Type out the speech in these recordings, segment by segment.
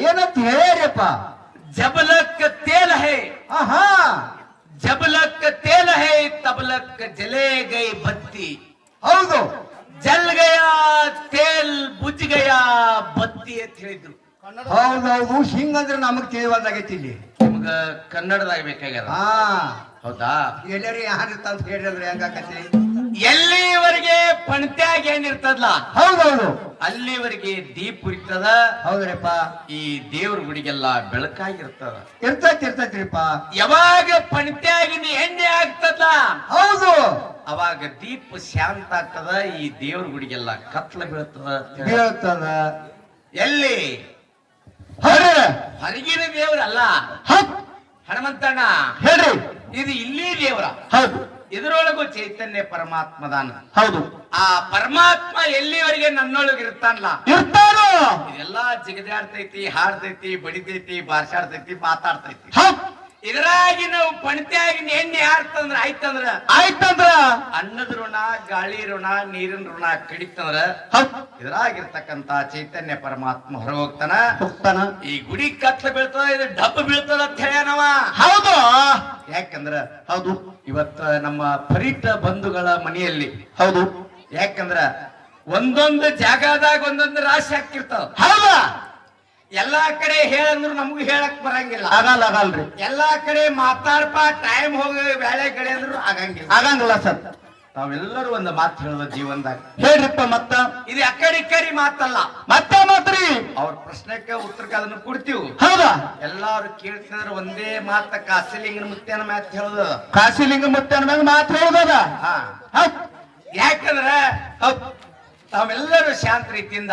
ಏನಂತ ಹೇಳ್ಯಾರಪ್ಪ ಜಬಲಕ್ ತೇಲ ಹೇ. ಆಹಾ. ಜಬಲಕ್ ತೇಲ ಹೇ ತಬಲಕ್ ಜಲೇ ಗೈ ಬತ್ತಿ. ಹೌದು. ಜಲ್ ಗಯ ತೇಲ್ ಬುಜ್ ಗಯ ಬತ್ತಿ ಅಂತ ಹೇಳಿದ್ರು. ಹೌದೌದು ಹಿಂಗ್ ಅಂದ್ರೆ ನಮಗ್ ತಿಳಿವಾದಾಗೈತಿ ಇಲ್ಲಿ. ನಿಮ್ಗ ಕನ್ನಡದಾಗ ಬೇಕಾಗ್ಯದ? ಹಾ. ಹೌದಾ? ಎಲ್ಲರಿ ಯಾರಿರ್ತಾವ್ ಹೇಳಿದ್ರೆ ಹೆಂಗಾಕತಿ ಎಲ್ಲಿವರೆಗೆ ಪಣತ್ಯಾಗ ಏನಿರ್ತದಲ್ಲ ಹೌದೌದು. ಅಲ್ಲಿವರೆಗೆ ದೀಪ ಉರಿತದ. ಹೌದ್ರಿಪ್ಪ. ಈ ದೇವ್ರ ಗುಡಿಗೆಲ್ಲ ಬೆಳಕಾಗಿರ್ತದ. ಇರ್ತೈತಿ ಇರ್ತೈತ್ರಿಪ್ಪ. ಯಾವಾಗ ಪಣತ್ಯಾಗಿನ ಎಣ್ಣೆ ಆಗ್ತದ ಹೌದು. ಅವಾಗ ದೀಪ ಶಾಂತ ಆಗ್ತದ ಈ ದೇವ್ರ ಗುಡಿಗೆಲ್ಲ ಕತ್ಲ ಬೀಳ್ತದ. ಬೀಳ್ತದ. ಎಲ್ಲಿ? ಹೊರಗಿನ ದೇವ್ರಲ್ಲ ಹನುಮಂತಣ್ಣ. ಹೇಳ್ರಿ. ಇದು ಇಲ್ಲಿ ದೇವ್ರ. ಹೌದು. ಇದರೊಳಗೂ ಚೈತನ್ಯ ಪರಮಾತ್ಮದಾನ ಹೌದು. ಆ ಪರಮಾತ್ಮ ಎಲ್ಲಿವರೆಗೆ ನನ್ನೊಳಗೆ ಇರ್ತಾನಲ್ಲ? ಇರ್ತಾರೋ ಇದೆಲ್ಲ ಜಿಗದಾಡ್ತೈತಿ ಹಾಡ್ತೈತಿ ಬಡಿತೈತಿ ಬಾರ್ಸಾಡ್ತೈತಿ ಮಾತಾಡ್ತೈತಿ. ಇದರಾಗಿ ನಾವು ಪಣತಿಯಾಗಿ ಎಣ್ಣೆ ಹಾಡ್ತಂದ್ರ ಆಯ್ತಂದ್ರ? ಆಯ್ತಂದ್ರ? ಅನ್ನದ ಋಣ ಗಾಳಿ ಋಣ ನೀರಿನ ಋಣ ಕಡಿತಂದ್ರ ಇದ್ರಾಗಿರ್ತಕ್ಕಂತ ಚೈತನ್ಯ ಪರಮಾತ್ಮ ಹೊರ ಹೋಗ್ತಾನ. ಹೋಗ್ತಾನ ಈ ಗುಡಿ ಕತ್ಲ ಬೀಳ್ತದ ಇದು ಡಬ್ಬ ಬೀಳ್ತದ ಅಂತ ಹೇಳ್ಯಾನವ ಹೌದು. ಯಾಕಂದ್ರ ಹೌದು. ಇವತ್ತ ನಮ್ಮ ಪರಿಟ ಬಂಧುಗಳ ಮನೆಯಲ್ಲಿ ಹೌದು. ಯಾಕಂದ್ರ ಒಂದೊಂದು ಜಾಗದಾಗ ಒಂದೊಂದು ರಾಶಿ ಹಾಕಿರ್ತಾವ. ಹೌದಾ? ಎಲ್ಲಾ ಕಡೆ ಹೇಳಂದ್ರು ನಮಗೂ ಹೇಳಕ್ ಬರಂಗಿಲ್ಲ. ಆಗಲ್ಲ ಆಗಲ್ರಿ. ಎಲ್ಲಾ ಕಡೆ ಮಾತಾಡ್ಪ ಟೈಮ್ ಹೋಗಿ ಬೇಳೆ ಕಡೆ ಅಂದ್ರು ಆಗಂಗಿಲ್ಲ. ಆಗಂಗಿಲ್ಲ ಸರ್. ನಾವೆಲ್ಲರೂ ಒಂದು ಮಾತು ಹೇಳುವ ಜೀವನದಾಗ. ಹೇಳ್ರಿಪ್ಪ ಮತ್ತ. ಇದು ಅಕ್ಕಡಿ ಕರಿ ಮಾತಲ್ಲ. ಮತ್ತೆ ಮಾತ್ರಿ. ಅವ್ರ ಪ್ರಶ್ನೆಗೆ ಉತ್ತರಕ್ಕೆ ಅದನ್ನ ಕೊಡ್ತೀವಿ. ಹೌದಾ? ಎಲ್ಲಾರು ಕೇಳ್ತಿದ್ರೆ ಒಂದೇ ಮಾತ ಕಾಸಿಲಿಂಗನ ಮುತ್ತೇನ ಮಾತು ಹೇಳುದು. ಕಾಸಿಲಿಂಗ ಮುತ್ತೇನ ಮ್ಯಾಗ ಮಾತು ಹೇಳುದದ ಹಾ? ಯಾಕಂದ್ರ ತಾವೆಲ್ಲರೂ ಶಾಂತ ರೀತಿಯಿಂದ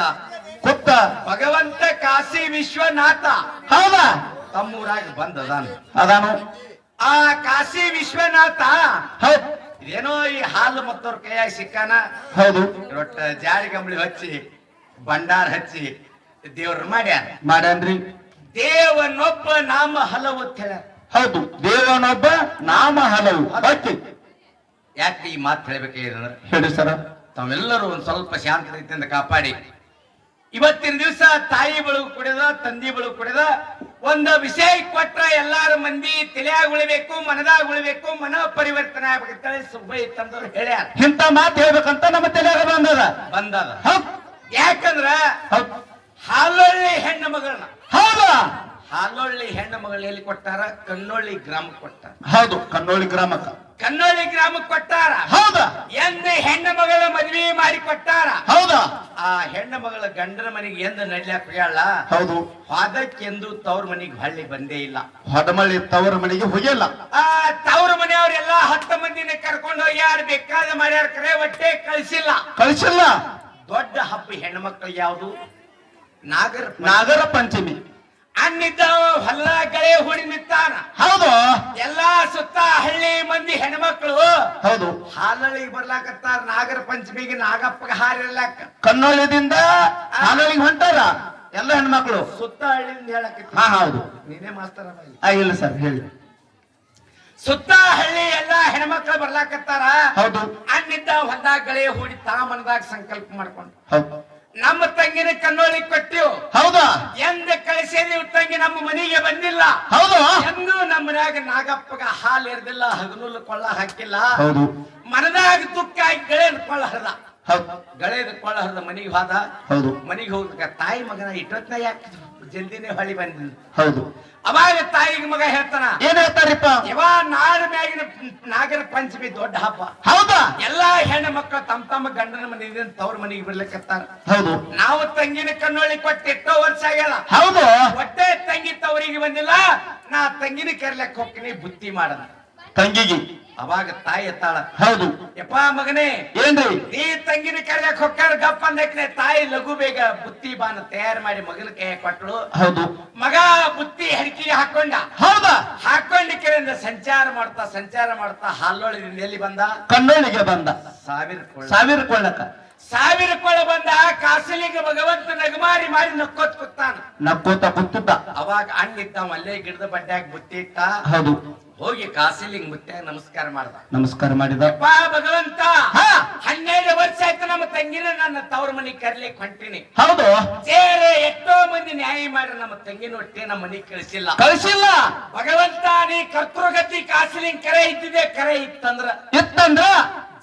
ಕೊತ್ತ ಭಗವಂತ ಕಾಶಿ ವಿಶ್ವನಾಥ. ಹೌದಾ? ತಮ್ಮೂರಾಗಿ ಬಂದದಾನ. ಅದಾನು. ಆ ಕಾಶಿ ವಿಶ್ವನಾಥ. ಹೌದು. ಏನೋ ಈ ಹಾಲು ಮತ್ತವ್ರ ಕೈಯಾಗಿ ಸಿಕ್ಕಾನ? ಹೌದು. ರೊಟ್ಟ ಜಾರಿ ಕಂಬಳಿ ಹಚ್ಚಿ ಭಂಡಾರ ಹಚ್ಚಿ ದೇವ್ರ ಮಾಡ್ಯಾರ ಮಾಡ್ಯಾನ್ರಿ. ದೇವನೊಬ್ಬ ನಾಮ ಹಲವು ಅಂತ ಹೇಳ್ಯಾರ. ಹೌದು. ದೇವನೊಬ್ಬ ನಾಮ ಹಲವು. ಯಾಕೆ ಈ ಮಾತು ಅಂದ್ರೆ ಹೇಳಿ? ಸರ. ತಾವೆಲ್ಲರೂ ಒಂದು ಸ್ವಲ್ಪ ಶಾಂತ ರೀತಿಯಿಂದ ಕಾಪಾಡಿ. ಇವತ್ತಿನ ದಿವಸ ತಾಯಿ ಬಳಗು ಕುಡಿದ ತಂದಿ ಬಳಗು ಕುಡಿದ ಒಂದು ವಿಷಯ ಕೊಟ್ರ ಎಲ್ಲಾರ ಮಂದಿ ತಲೆಯಾಗ ಉಳಿಬೇಕು ಮನದಾಗ ಉಳಿಬೇಕು ಮನ ಪರಿವರ್ತನೆ ಆಗ್ಬೇಕಂತೇಳಿ ಸುಬ್ಬಯ್ಯ ತಂದವ್ರು ಹೇಳ್ಯಾರ. ಇಂತ ಮಾತು ಹೇಳ್ಬೇಕಂತ ನಮ್ಮ ತಲೆಯಾಗ ಬಂದದ. ಬಂದದ. ಯಾಕಂದ್ರ ಹಾಲೊಳ್ಳಿ ಹೆಣ್ಣು ಮಗಳನ್ನ. ಹೌದಾ? ಹಾಲೊಳ್ಳಿ ಹೆಣ್ಣು ಮಗಳು ಎಲ್ಲಿ ಕೊಟ್ಟಾರ? ಕನ್ನೊಳ್ಳಿ ಗ್ರಾಮಕ್ಕೆ ಕೊಟ್ಟಾರ. ಹೌದು ಕನ್ನೊಳ್ಳಿ ಗ್ರಾಮಕ್ಕ. ಕನ್ನೊಳ್ಳಿ ಗ್ರಾಮಕ್ಕೆ ಕೊಟ್ಟಾರ. ಹೌದಾ? ಎಂದು ಹೆಣ್ಣು ಮಗಳ ಮದ್ವಿ ಮಾಡಿ ಕೊಟ್ಟಾರ. ಹೌದಾ? ಆ ಹೆಣ್ಣು ಮಗಳ ಗಂಡನ ಮನೆಗೆ ಎಂದು ನಡ್ಲಾಕ ಹೋಗ್ಯಾಳ? ಹೌದು. ಹೊದಕ್ಕೆಂದು ತವ್ರ ಮನೆಗೆ ಹಳ್ಳಿ ಬಂದೇ ಇಲ್ಲ. ಹೊಡಮಳ್ಳಿ ತವ್ರ ಮನೆಗೆ ಹೋಗಿಲ್ಲ ಆ ತವ್ರ ಮನೆಯವರೆಲ್ಲ ಹತ್ತು ಮಂದಿನ ಕರ್ಕೊಂಡು ಯಾರು ಬೇಕಾದ ಮಾಡ್ಯಾರ ಕರೆ ಒಟ್ಟೆ ಕಳಿಸಿಲ್ಲ. ಕಳಿಸಿಲ್ಲ. ದೊಡ್ಡ ಹಬ್ಬ ಹೆಣ್ಣು ಮಕ್ಕಳು ಯಾವುದು? ನಾಗರ ನಾಗರ ಪಂಚಮಿ. ಅನ್ನಿದ್ದ ಹೊಲ ಗಳೆ ಹುಡಿ ನಿಂತಾನ. ಹೌದು. ಎಲ್ಲಾ ಸುತ್ತ ಹಳ್ಳಿ ಮಂದಿ ಹೆಣ್ಮಕ್ಳು ಹೌದು. ಹಾಲಳಿಗೆ ಬರ್ಲಾಕತ್ತಾರ ನಾಗರ ಪಂಚಮಿಗೆ ನಾಗಪ್ಪಗ ಹಾರಿರ್ಲಾಕ ಕನ್ನೋಳಿದಿಂದ ಹಾಲಳಿಗೆ ಹೊಂಟಾರ ಎಲ್ಲ ಹೆಣ್ಮಕ್ಳು. ಸುತ್ತ ಹಳ್ಳಿಯಿಂದ ಹೇಳಕತ್ತಿ. ಹಾ ಹೌದು. ನೀನೇ ಮಾಸ್ತರ ಇಲ್ಲ ಸರ್ ಹೇಳಿ. ಸುತ್ತ ಹಳ್ಳಿ ಎಲ್ಲಾ ಹೆಣ್ಮಕ್ಳು ಬರ್ಲಾಕತ್ತಾರ. ಹೌದು. ಅನ್ನಿದ್ದ ಹೊಲ್ದಾಗ ಗಳೆ ಹೂಡಿ ತಾ ಮನದಾಗ ಸಂಕಲ್ಪ ಮಾಡ್ಕೊಂಡು ಹೌದು. ನಮ್ಮ ತಂಗಿನ ಕಣ್ಣೋಳಿ ಕೊಟ್ಟಿವು ಹೌದಾ? ಎಂದ ಕಳಿಸಿದೀವಿ ತಂಗಿ ನಮ್ಮ ಮನೆಗೆ ಬಂದಿಲ್ಲ. ಹೌದು? ಎಂದು ನಮ್ಮ ಮನ್ಯಾಗ ನಾಗಪ್ಪಗ ಹಾಲು ಇರ್ದಿಲ್ಲ ಹಗನುಲ್ ಕೊಳ್ಳ ಹಾಕಿಲ್ಲ. ಹೌದು. ಮನದಾಗ ದುಃಖ ಆಗಿ ಗಳೆದ ಕೊಳ್ಳ ಹರಿದ. ಹೌದು. ಗಳೆದ ಕೊಳ್ಳ ಹರಿದ ಮನೆಗೆ ಹೋದ. ಹೌದು. ಮನೆಗೆ ಹೋಗ್ಬೇಕ ತಾಯಿ ಮಗನ ಇಟ್ಟೊತ್ನ ಯಾಕೆ ಜಲ್ದಿನೇ ಹೊಳಿ ಬಂದ ಹೌದು. ಅವಾಗ ತಾಯಿಗೆ ಮಗ ಹೇಳ್ತಾನ ಏನ್ ಹೇಳ್ತಾರಿಪ್ಪ? ಯಾವ ನಾಡ ಮ್ಯಾಗಿನ ನಾಗರ ಪಂಚಮಿ ದೊಡ್ಡ ಹಬ್ಬ. ಹೌದಾ? ಎಲ್ಲಾ ಹೆಣ್ಣು ಮಕ್ಕಳು ತಮ್ಮ ತಮ್ಮ ಗಂಡನ ಮನೆಯಿಂದ ತವ್ರ ಮನೆಗೆ ಬಿಡ್ಲಿಕ್ಕತ್ತಾರ. ಹೌದು. ನಾವು ತಂಗಿನ ಕಣ್ಣೊಳ್ಳಿ ಕೊಟ್ಟು ಎಷ್ಟೋ ವರ್ಷ ಆಗ್ಯಾಳ. ಹೌದು. ಒಟ್ಟೆ ತಂಗಿ ತವರಿಗೆ ಬಂದಿಲ್ಲ ನಾ ತಂಗಿನ ಕರ್ಲಕ್ ಹೋಗ್ತೀನಿ ಬುದ್ಧಿ ಮಾಡದ ತಂಗಿಗೆ. ಅವಾಗ ತಾಯಿ ಎತ್ತಾಳ. ಹೌದು. ಯಪ್ಪ ಮಗನೇ ಏನ್ರಿ? ನೀ ತಂಗಿನ ಕೆಳಗೆ ಕೊಕ್ಕಾರ ಗಪ್ಪ ಅಂದಕ್ಕೆ ತಾಯಿ ಲಘು ಬೇಗ ಬುತ್ತಿ ಬಾನ ತಯಾರು ಮಾಡಿ ಮಗನ ಕೈ ಕೊಟ್ಟಳು ಹೌದು. ಮಗ ಬುತ್ತಿ ಹರಿಕಿಗೆ ಹಾಕೊಂಡ. ಹೌದಾ? ಹಾಕೊಂಡಿಕ್ಕೆ ಸಂಚಾರ ಮಾಡ್ತಾ ಸಂಚಾರ ಮಾಡ್ತಾ ಹಾಲೊಳಗಿಂದ ಎಲ್ಲಿ ಬಂದ. ಕಣ್ಣೊಳಿಗೆ ಬಂದ. ಸಾವಿರ ಸಾವಿರ ಕೊಳ್ಳಕ. ಸಾವಿರ ಕೊಳ ಬಂದ ಕಾಸಲಿಗೆ ಭಗವಂತ ನಗಮಾರಿ ಮಾಡಿ ನಕ್ಕೋತ್ ಕುತ್ತಾನ ನಕ್ಕೋತ ಕುತ್ತಿದ್ದ ಅವಾಗ ಅಣ್ಣಿದ್ದಾವ ಅಲ್ಲೇ ಗಿಡದ ಬಡ್ಡ್ಯಾಗ ಬುತ್ತಿ ಇಟ್ಟ. ಹೌದು. ಹೋಗಿ ಕಾಸಿಲಿಂಗ್ ಮುತ್ತೆ ನಮಸ್ಕಾರ ಮಾಡ್ದ. ನಮಸ್ಕಾರ ಮಾಡಿದ. ಪಾ ಭಗವಂತ ಹಾ. ಹನ್ನೆರಡು ವರ್ಷ ಆಯ್ತು ನಮ್ಮ ತಂಗಿನ ನನ್ನ ತವ್ರ ಮನೆ ಕರ್ಲಿ ಹೊಂಟಿನಿ. ಹೌದು. ಸೇರೆ ಎಷ್ಟೋ ಮಂದಿ ನ್ಯಾಯ ಮಾಡಿ ನಮ್ಮ ತಂಗಿನ ಹೊಟ್ಟೆ ನಮ್ಮ ಮನೆ ಕಳಿಸಿಲ್ಲ. ಕಳಿಸಿಲ್ಲ. ಭಗವಂತ ನೀ ಕರ್ತೃಗತಿ ಕಾಸಿಲಿಂಗ್ ಕರೆ ಇದ್ದಿದೆ ಕರೆ ಇತ್ತಂದ್ರ. ಇತ್ತಂದ್ರ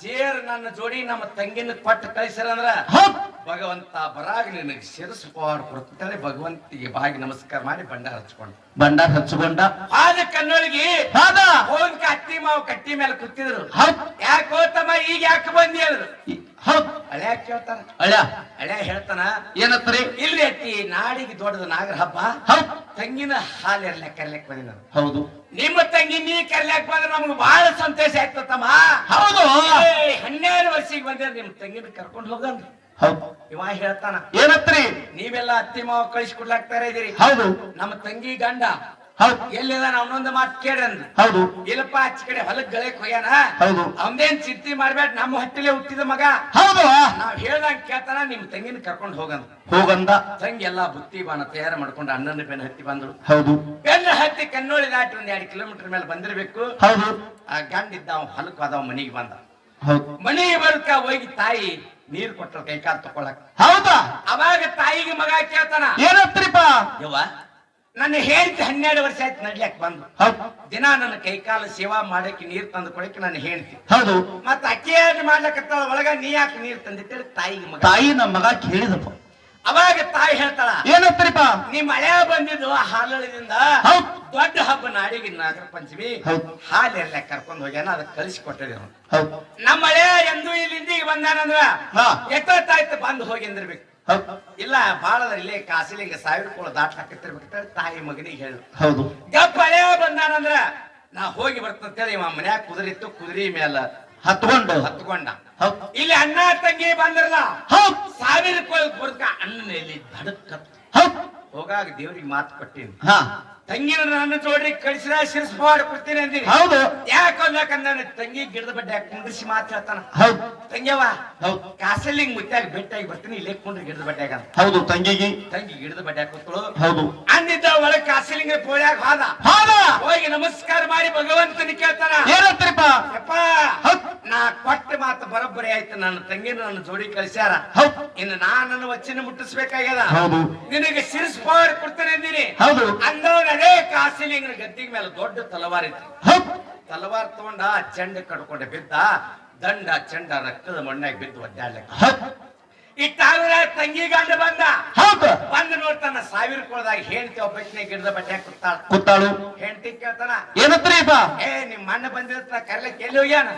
ಜೇರ್ ನನ್ನ ಜೋಡಿ ನಮ್ಮ ತಂಗಿನ ಕೊಟ್ಟು ಕಳಿಸಿರಂದ್ರ ಅಂದ್ರ ಭಗವಂತ ಬರಾಗ ನಿನಗೆ ಶಿರಸು ಕೊಡ್ತಾಳೆ ಭಗವಂತಿಗೆ ಬಾಗಿ ನಮಸ್ಕಾರ ಮಾಡಿ ಬಂಡಾರ ಹಚ್ಕೊಂಡು. ಬಂಡಾರ ಹಚ್ಕೊಂಡ. ಆದ ಕನ್ನೊಳಗಿ ಹೋಗಿ ಅತ್ತಿ ಮಾವು ಕಟ್ಟಿ ಮೇಲೆ ಕೂತಿದ್ರು. ಯಾಕೋ ಯಾಕೆ ಹೋತಮ್ಮ ಈಗ ಯಾಕೆ ಬಂದಿ ಹೇಳಿದ್ರು? ಹೌದ್. ಕೇಳ್ತಾನ ಅಳ್ಯಾ ಹೇಳ್ತಾನ? ಏನತ್ರಿ ಇಲ್ರಿ ಅತ್ತಿ ನಾಡಿಗೆ ದೊಡ್ಡದು ನಾಗರ ಹಬ್ಬ. ಹೌದ್. ತಂಗಿನ ಹಾಲು ಕರ್ಲಕ್ ಬಂದಿನ ಬಂದಿ ಹೌದು. ನಿಮ್ಮ ತಂಗಿ ನೀ ಕರ್ಲಕ್ ಬಂದ್ರೆ ನಮ್ಗೆ ಬಹಳ ಸಂತೋಷ ಆಯ್ತಮ್ಮ ಹೌದು. ಹನ್ನೆರಡು ವರ್ಷಕ್ಕೆ ಬಂದ್ರೆ ನಿಮ್ ತಂಗಿನ ಕರ್ಕೊಂಡು ಹೋಗನ್ರಿ ಹೌದ್. ಇವ ಹೇಳ್ತಾನ ಏನತ್ರಿ ನೀವೆಲ್ಲ ಅತ್ತಿ ಮಾವ ಕಳಿಸ್ಕೊಡ್ಲಾಕ್ತಾರ ಇದೀರಿ ಹೌದು. ನಮ್ಮ ತಂಗಿ ಗಂಡ ಎಲ್ಲಿದಾನ ಅವನೊಂದು ಮಾತು ಕೇಳಂದ್ರಿ ಹೌದು. ಇಲ್ಲಪ್ಪ ಆಚ ಕಡೆ ಹೊಲಕ್ ಗಳಕ್ ಹೋಗ್ಯಾನ? ಹೌದು. ಅವನೇನ್ ಚಿಂತೆ ಮಾಡ್ಬೇಡ ನಮ್ಮ ಹಟ್ಟಿಲೆ ಹುಟ್ಟಿದ ಮಗ. ಹೌದು. ನಾವ್ ಹೇಳ್ದಂಗ್ ಕೇಳ್ತಾನ ನಿಮ್ ತಂಗಿನ ಕರ್ಕೊಂಡು ಹೋಗಂದ. ಹೋಗಂದ. ತಂಗಿ ಎಲ್ಲಾ ಬುತ್ತಿ ಬಾಣ ತಯಾರು ಮಾಡ್ಕೊಂಡು ಅಣ್ಣನ ಬೆನ್ನ ಹತ್ತಿ ಬಂದ್ರು. ಹೌದು. ಬೆನ್ನ ಹತ್ತಿ ಕಣ್ಣೋಳಿ ದಾಟಿ ಒಂದ್ ಎರಡು ಕಿಲೋಮೀಟರ್ ಮೇಲೆ ಬಂದಿರ್ಬೇಕು. ಹೌದು. ಆ ಗಂಡ ಇದ್ದ ಅವ್ ಹೊಲಕ್ ಹೋದ ಮನಿಗೆ ಬಂದ. ಹೌದು. ಮನಿಗೆ ಬರ್ಕ ಹೋಗಿ ತಾಯಿ ನೀರ್ ಕೊಟ್ಟರು ಕೈ ಕಾಲು ತಕೊಳಕ್. ಹೌದಾ? ಅವಾಗ ತಾಯಿಗೆ ಮಗ ಕೇಳ್ತಾನ. ಏನತ್ರಿಪ್ಪ? ಯವ್ವ ನನ್ನ ಹೇಳ್ತಿ ಹನ್ನೆರಡು ವರ್ಷ ಆಯ್ತು ನಡ್ಲಿಕ್ ಬಂದು. ದಿನ ನನ್ನ ಕೈಕಾಲ ಸೇವಾ ಮಾಡಕ್ಕೆ ನೀರ್ ತಂದು ಕೊಡಕ್ಕೆ ನಾನು ಹೇಳ್ತಿ ಹೌದು. ಮತ್ತ ಅಕ್ಕಿ ಮಾಡ್ಲಕತ್ತಾಳ ಒಳಗ ನೀ ಯಾಕೆ ನೀರ್ ತಂದಿತ್ತೇಳಿ ತಾಯಿಗೆ ಮಗ. ತಾಯಿ ನಮ್ಮ ಮಗ ಕೇಳಿದಪ್ಪ. ಅವಾಗ ತಾಯಿ ಹೇಳ್ತಾಳ ಏನಪ್ಪ ನೀ ಮಳೆ ಬಂದಿದ್ದು ಹಾಲಳದಿಂದ ಹೌದ್. ದೊಡ್ಡ ಹಬ್ಬ ನಾಡಿಗೆ ನಾಗರ ಪಂಚಮಿ. ಹಾಲು ಎಲ್ಲ ಕರ್ಕೊಂಡು ಹೋಗ್ಯಾನ ಅದಕ್ಕೆ ಕಳಿಸಿ ಕೊಟ್ಟಿದೆ ನಮ್ಮ ಮಳೆ ಎಂದು ಇಲ್ಲಿಂದ ಈಗ ಬಂದಾನಂದ್ರ. ಎಷ್ಟೊತ್ತಾಯ್ತು ಬಂದು ಹೋಗಿ ಅಂದಿರ್ಬೇಕು ಹೌದ್ ಇಲ್ಲ ಬಾಳದ್ರೆ ಇಲ್ಲೇ ಕಾಸಿಲಿಗೆ ಸಾವಿರ ಕೋಳ ದಾಟ್ ಹಾಕತ್ತಿರ್ಬೇಕು ತಾಯಿ ಮಗನಿಗೆ ಹೇಳು. ಹೌದು. ಗಪ್ಪ ಹಳೆ ಬಂದಾನಂದ್ರ ನಾ ಹೋಗಿ ಬರ್ತಂತೇಳಿ ಇವ ಮನ್ಯಾಗ ಕುದುರಿತ್ತು ಕುದುರೆ ಮೇಲೆ ಹತ್ಕೊಂಡು. ಹತ್ಕೊಂಡ. ಇಲ್ಲಿ ಅಣ್ಣ ತಂಗಿ ಬಂದ್ರಲ್ಲ ಸಾವಿರ ಕೋಳ ಬಡ್ಕ ಅಣ್ಣ ಇಲ್ಲಿ ಧಡಕ್ ಹೋಗಾಗ ದೇವ್ರಿಗೆ ಮಾತು ಕೊಟ್ಟಿನಿ. ಹಾ. ತಂಗಿನ ನನ್ನ ನೋಡ್ರಿ ಕಳಿಸಿದ ಶಿರಸ್ಪಾಡ್ ಕೊಡ್ತೀನಿ ಅಂದಿನಿ ಹೌದು. ಯಾಕಂದ್ರೆ ನನ್ನ ತಂಗಿ ಗಿಡದ ಬಡ್ಡೆ ಕುಂಡ್ರಿಸಿ ಮಾತು ಹೇಳ್ತಾನ. ಹೌದು. ತಂಗ್ಯವ ಹೌದು. ಕಾಸಲ್ಲಿ ಮುತ್ತಾಗಿ ಬೆಟ್ಟಾಗಿ ಬರ್ತೀನಿ ಇಲ್ಲೇ ಕುಂಡ್ರಿ ಗಿಡದ ಬಡ್ಡೆ ಅಂತ. ಹೌದು ತಂಗಿಗೆ. ತಂಗಿ ಗಿಡದ ಬಡ್ಡೆ ಕೂತಳು ಹೌದು. ಅಂದಿದ್ದ ಒಳಗ್ ಕಾಸಲಿಂಗ ಪೋಳ್ಯಾಗ ಹಾದ. ಹಾದ. ಹೋಗಿ ನಮಸ್ಕಾರ ಮಾಡಿ ಭಗವಂತನ ಕೇಳ್ತಾನ. ಏನತ್ರಿಪ್ಪ ಯಪ್ಪ ನಾ ಕೊಟ್ಟ ಮಾತು ಬರೋಬ್ಬರಿ ಆಯ್ತು ನನ್ನ ತಂಗಿನ ನನ್ನ ಜೋಡಿ ಕಳಿಸ್ಯಾರ. ಹೌದು. ಇನ್ನು ನಾನು ನನ್ನ ವಚನ ಮುಟ್ಟಿಸ್ಬೇಕಾಗ್ಯದ. ಹೌದು. ನಿನಗೆ ಶಿರಸ್ಪಾಡ್ ಕೊಡ್ತೇನೆ ಅಂದಿನಿ ಹೌದು. ಅಂದವನ ಅದೇ ಕಾಸಿಲಿಂಗನ ಗದ್ದಿಗೆ ಮೇಲೆ ದೊಡ್ಡ ತಲವಾರ್ ಇತ್ತು. ಹೌದ್. ತಲವಾರ್ ತಗೊಂಡ ಆ ಚೆಂಡ ಕಡ್ಕೊಂಡೆ ಬಿದ್ದ ದಂಡ ಚೆಂಡ ರಕ್ತದ ಮಣ್ಣಾಗಿ ಬಿದ್ದು ಒದ್ದಾಡ್ಲಿಕ್ಕೆ. ಇಟ್ಟಾಗ ತಂಗಿ ಗಂಡ ಬಂದ. ಬಂದ ಬಂದು ತನ್ನ ಸಾವಿರ ಕೊಳದಾಗ ಹೇಳ್ತಿ ಒಬ್ಬ ಗಿಡದ ಬಟ್ಟೆ ಕುತ್ತಾಳ ಕುತ್ತಾಳು ಹೆಂಡತಿ ಕೇಳ್ತಾನ ಏನತ್ರಿ ಏ ನಿಮ್ಮ ಮಣ್ಣ ಬಂದಿರ್ತ ಕರ್ಲಕ್ಕೆ ಎಲ್ಲಿ ಹೋಗ್ಯಾನ?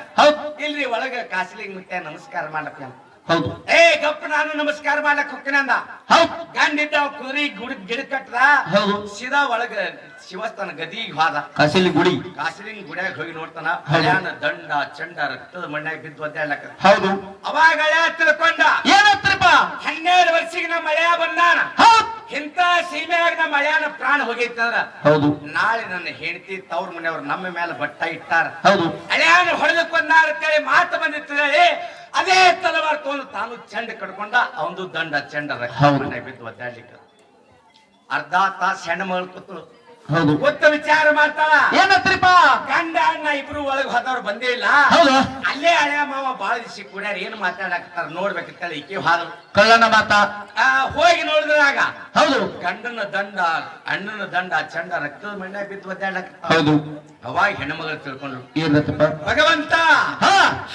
ಇಲ್ರಿ ಒಳಗ ಕಾಸಿಲಿಂಗ್ ಮುತ್ತೆ ನಮಸ್ಕಾರ ಮಾಡ್ಲಕ್ಕ ಅಂತ. ಹೌದು. ಏ ಗಪ್ಪ ನಾನು ನಮಸ್ಕಾರ ಮಾಡ್ಲಕ್ ಹೋಗ್ತೀನಂದ ಹೌದು. ಗಂಡಿದ್ದ ಕುರಿ ಗುಡಿ ಗಿಡ ಕಟ್ಟದ ಹೌದು. ಸೀದಾ ಒಳಗ ಶಿವಸ್ಥಾನ ಗದಿ ಹೋದ. ಕಾಸಿಲಿ ಗುಡಿ. ಕಾಸಿಲಿನ ಗುಡಿಯಾಗ ಹೋಗಿ ನೋಡ್ತಾನ. ಹೌದು. ಹಳ್ಯಾನ ದಂಡ ಚಂಡ ರಕ್ತದ ಮಣ್ಣಾಗ ಬಿದ್ದು ಒದ್ದಾಡ್ಲಕ್ಕ. ಹೌದು. ಅವಾಗ ಹಳ್ಯಾ ತಿಳ್ಕೊಂಡ. ಏನತ್ರಪ್ಪ ಹನ್ನೆರಡು ವರ್ಷಕ್ಕೆ ನಮ್ಮ ಮಳ್ಯಾ ಬಂದಾನ. ಇಂತ ಇಂಥ ಸೀಮೆಯಾಗ ನಮ್ಮ ಮಳ್ಯಾನ ಪ್ರಾಣ ಹೋಗೈತಂದ್ರ ಹೌದು. ನಾಳೆ ನನ್ನ ಹೆಂಡತಿ ತವ್ರ ಮನೆಯವ್ರು ನಮ್ಮ ಮೇಲೆ ಬಟ್ಟ ಇಟ್ಟಾರ. ಹೌದು. ಹಳ್ಯಾನ ಹೊಡೆದಕ್ಕೆ ಬಂದ ಅಂತೇಳಿ ಮಾತು ಬಂದಿತ್ತು ಹೇಳಿ ಅದೇ ತಲವಾರ್ ತಗೊಂಡು ತಾನು ಚೆಂಡ ಕಡ್ಕೊಂಡ ಅವನು ದಂಡ ಚೆಂಡ ಬಿದ್ದು ಒದ್ದಾಡ್ಲಿಕ್ಕೆ. ಅರ್ಧ ತಾಸ ಹೆಣ್ಣು ಮಗಳು ಕೂತಳು ಹೌದು. ಗೊತ್ತ ವಿಚಾರ ಮಾಡ್ತಾಳ ಗಂಡ ಅಣ್ಣ ಇಬ್ರು ಒಳಗೆ ಹೋದವ್ರು ಬಂದೇ ಇಲ್ಲ. ಹೌದು. ಅಲ್ಲೇ ಹಳೆಯ ಮಾವ ಬಾಳ ದಿವಸ ಕೂಡ್ಯಾರ ಏನ್ ಮಾತಾಡಕತ್ತಾರ ನೋಡ್ಬೇಕಂತೇಳಿ ಈಕೆ ಹಾದ್ರು ಕಳ್ಳನ ಮಾತ? ಹೋಗಿ ನೋಡಿದ್ರಾಗ ಹೌದು. ಗಂಡನ ದಂಡ ಅಣ್ಣನ ದಂಡ ಚಂಡ ರಕ್ತದ ಮಣ್ಣ ಬಿದ್ದು ಒದ್ದಾಡಕ ಹೌದು. ಅವಾಗ ಹೆಣ್ಮಗಳು ತಿಳ್ಕೊಂಡ್ರು ಏನತ್ತಪ್ಪ ಭಗವಂತ!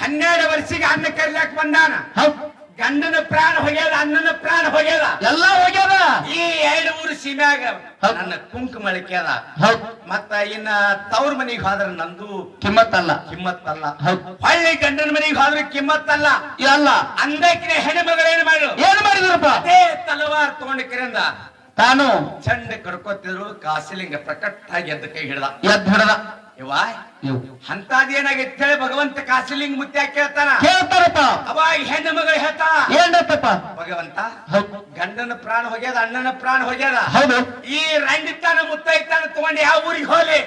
ಹನ್ನೆರಡು ವರ್ಷಿಗೆ ಅನ್ನ ಕರಿಲಾಕ್ ಬಂದಾನ. ಗಂಡನ ಪ್ರಾಣ ಹೋಗ್ಯದ ಅನ್ನನ ಪ್ರಾಣ ಹೋಗ್ಯದ? ಎಲ್ಲ ಹೋಗ್ಯದ. ಈ ಎರಡು ಮೂರು ಸೀಮ್ಯಾಗ. ನನ್ನ ಹೌದ್. ಮತ್ತ ಇನ್ನ ತವ್ರ ಮನೆಗೆ ಹೋದ್ರ ನಂದು ಕಿಮ್ಮತ್ತಲ್ಲ. ಕಿಮ್ಮತ್ತಲ್ಲ. ಹಳ್ಳಿ ಗಂಡನ ಮನೆಗೆ ಹೋದ್ರೆ ಕಿಮ್ಮತ್ತಲ್ಲ. ಇಲ್ಲ. ಅಂದಕ್ಕಿನ ಹೆಣ್ಮಗಳೇನು ಮಾಡು? ಏನ್ ಮಾಡಿದ್ರಪ್ಪ? ಅದೇ ತಲವಾರ್ ತಗೊಂಡಿಕ್ರಿಂದ ತಾನು ಚಂಡ ಕರ್ಕೋತಿದ್ರು ಕಾಸಿಲಿಂಗ ಪ್ರಕಟ್ಟಾಗಿ ಎದ್ದ ಕೈ ಹಿಡ್ದ. ಎದ್ ಹಿಡದ. ಇವಾ. ಅಂತದೇನಾಗೈತೆ ಹೇಳಿ ಭಗವಂತ ಕಾಸಲಿಂಗ್ ಮುತ್ಯಾಗ ಕೇಳ್ತಾನ ಕೇಳ್ತಾರಪ್ಪ. ಅವಾಗ ಹೆಣ್ಣು ಮಗಳು ಹೇಳ್ತಾ? ಹೇಳ್ತಪ್ಪ ಭಗವಂತ ಗಂಡನ ಪ್ರಾಣ ಹೋಗ್ಯದ ಅಣ್ಣನ ಪ್ರಾಣ ಹೋಗ್ಯದ? ಹೌದು. ಈ ರಂಡಿತಾನ ಮುತ್ತೈತಾನ ತಗೊಂಡು ಯಾವ ಊರಿಗೆ ಹೋಲಿ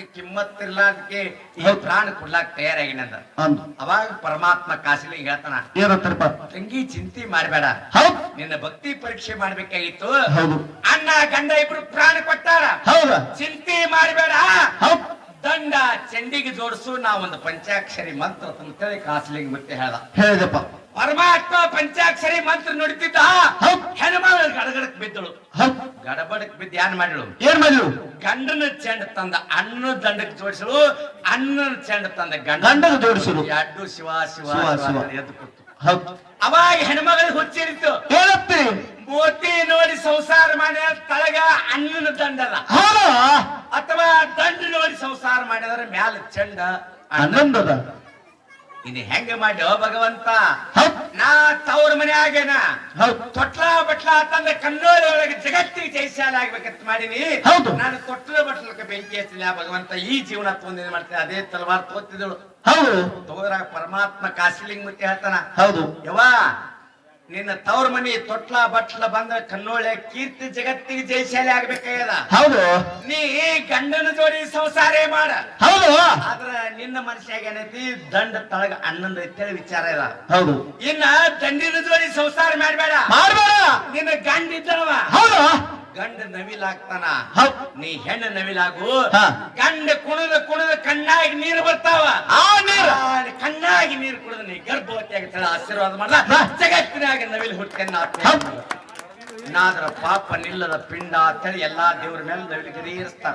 ಹೌದ್ ಅದಕ್ಕೆ ಈ. ಪ್ರಾಣ ಕೊಡ್ಲಾಕ್ ತಯಾರಾಗಿನ ಅಂದ್. ಅವಾಗ ಪರಮಾತ್ಮ ಕಾಸಿಲಿ ಹೇಳ್ತಾನ ಏನಂತಾರಪ್ಪ? ತಂಗಿ ಚಿಂತೆ ಮಾಡಬೇಡ. ಹೌದ್. ನಿನ್ನ ಭಕ್ತಿ ಪರೀಕ್ಷೆ ಮಾಡ್ಬೇಕಾಗಿತ್ತು. ಹೌದು. ಅಣ್ಣ ಗಂಡ ಇಬ್ರು ಪ್ರಾಣ ಕೊಟ್ಟಾರ. ಹೌದ. ಚಿಂತೆ ಮಾಡಬೇಡ. ಹೌದ್. ದಂಡ ಚಂಡಿಗೆ ಜೋಡಿಸು ನಾ ಒಂದು ಪಂಚಾಕ್ಷರಿ ಮಂತ್ರ ಅಂತೇಳಿ ಕಾಸಲಿಗೆ ಮತ್ತೆ ಹೇಳ್ದ. ಹೇಳಿದಪ್ಪ. ಪರಮಾತ್ಮ ಪಂಚಾಕ್ಷರಿ ಮಂತ್ರ ನುಡಿತಿದ್ದ. ಹೆಣ್ಮಗಳು ಗಡಗಡಕ್ ಬಿದ್ದಳು. ಹೌದ್. ಗಡಬಡಕ್ ಬಿದ್ದು ಏನ್ ಮಾಡಿಳು? ಏನ್ ಮಾಡಿದ್ರು ಗಂಡನ ಚೆಂಡ ತಂದ ಅಣ್ಣ ದಂಡಕ್ಕೆ ಜೋಡಿಸಲು ಅಣ್ಣನ ಚೆಂಡ ತಂದ ಗಂಡ ಗಂಡನ ಜೋಡಿಸಲು. ಎರಡು ಶಿವ ಶಿವ ಶಿವ, ಎದ್ದು ಕೊಟ್ಟು ಅವಾಗ ಹೆಣ್ಮಗಳು ಹುಚ್ಚಿರಿತು. ಹೇಳುತ್ತೆ ಮೋತಿ ನೋಡಿ ಸಂಸಾರ ಮಾಡಿದ ತಳಗ ಅಣ್ಣನ ದಂಡದ ಅಥವಾ ದಂಡ ನೋಡಿ ಸಂಸಾರ ಮಾಡಿದರೆ ಮ್ಯಾಲ ಚೆಂಡ ಅಣ್ಣ ಹನ್ನೊಂದದ ಇದು ಹೆಂಗ ಮಾಡಿ ಭಗವಂತ? ನಾ ತವ್ರ ಮನ್ಯಾಗೇನ? ಆಗೇನ ತೊಟ್ಲ ಬಟ್ಲ ತಂದ ಕಣ್ಣೋಳಿ ಒಳಗೆ ಜಗತ್ತಿಗೆ ಜಯಶಾಲ ಆಗ್ಬೇಕಂತ ಮಾಡೀನಿ. ಹೌದು. ನಾನು ತೊಟ್ಲ ಬಟ್ಲಕ್ಕೆ ಬೆಂಕಿ ಹಚ್ಚಿಲ್ಲ. ಭಗವಂತ ಈ ಜೀವನ ತೊಂದೇನ್ ಮಾಡ್ತೀನಿ ಅದೇ ತಲವಾರ್ ತೋತಿದಳು ಹೌದು. ತಗೋದ್ರಾಗ ಪರಮಾತ್ಮ ಕಾಸಿಲಿಂಗ್ ಮುತ್ತಿ ಹೇಳ್ತಾನ. ಹೌದು. ಯವ್ವ ನಿನ್ನ ತವ್ರ ಮನಿ ತೊಟ್ಲ ಬಟ್ಲ ಬಂದ ಕನ್ನೋಳೆ ಕೀರ್ತಿ ಜಗತ್ತಿಗೆ ಜಯಶಾಲಿ ಆಗ್ಬೇಕಾಗ್ಯದ. ಹೌದು. ನೀ ಗಂಡನ ಜೋಡಿ ಸಂಸಾರೇ ಮಾಡ. ಹೌದು. ಆದ್ರ ನಿನ್ನ ಮನುಷ್ಯಾಗ ಏನೈತಿ? ದಂಡ ತಳಗ ಅಣ್ಣಂದ ಐತೇಳಿ ವಿಚಾರ ಇಲ್ಲ ಹೌದು. ಇನ್ನ ದಂಡಿನ ಜೋಡಿ ಸಂಸಾರ ಮಾಡ್ಬೇಡ. ಮಾಡ್ಬೇಡ. ನಿನ್ನ ಗಂಡ ಇದ್ದವ ಗಂಡ ನವಿಲಾಗ್ತಾನ ನೀ ಹೆಣ್ಣು ನವಿಲಾಗು. ಗಂಡ ಕುಣದ ಕುಣದ ಕಣ್ಣಾಗಿ ನೀರು ಬರ್ತಾವ ಆ ನೀರು. ಕಣ್ಣಾಗಿ ನೀರು ಕುಡಿದ ನೀ ಗರ್ಭವತಿ ಆಗ್ತಾಳ ಆಶೀರ್ವಾದ ಮಾಡ ಹಾ. ಜಗತ್ತಿನಾಗ ನವಿಲು ಹುಟ್ಟೆನ್ನ. ನಾದ್ರ ಪಾಪ ನಿಲ್ಲದ ಪಿಂಡ ಅಂತೇಳಿ ಎಲ್ಲಾ ದೇವ್ರ ಮೇಲೆ ನವಿಲಿಗೆ ಇರಿಸ್ತಾರ